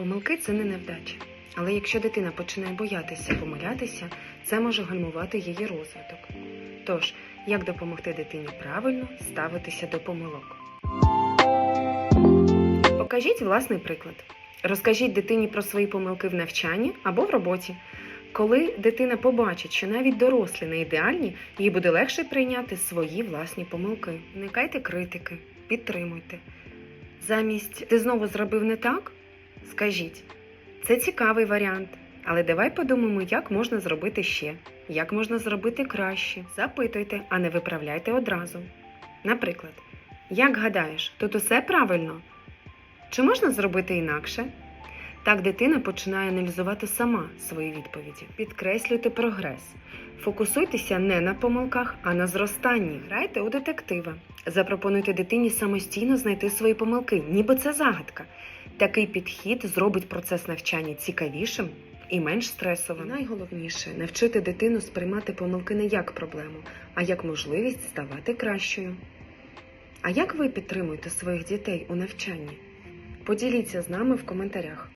Помилки це не невдача. Але якщо дитина починає боятися помилятися, це може гальмувати її розвиток. Тож, як допомогти дитині правильно ставитися до помилок? Покажіть власний приклад. Розкажіть дитині про свої помилки в навчанні або в роботі. Коли дитина побачить, що навіть дорослі не ідеальні, їй буде легше прийняти свої власні помилки. Уникайте критики, підтримуйте. Замість ти знову зробив не так? Скажіть, це цікавий варіант, але давай подумаємо, як можна зробити ще, як можна зробити краще. Запитуйте, а не виправляйте одразу. Наприклад, як гадаєш, тут усе правильно? Чи можна зробити інакше? Так дитина починає аналізувати сама свої відповіді. Підкреслюйте прогрес. Фокусуйтеся не на помилках, а на зростанні. Грайте у детектива. Запропонуйте дитині самостійно знайти свої помилки, ніби це загадка. Такий підхід зробить процес навчання цікавішим і менш стресовим. Найголовніше навчити дитину сприймати помилки не як проблему, а як можливість ставати кращою. А як ви підтримуєте своїх дітей у навчанні? Поділіться з нами в коментарях.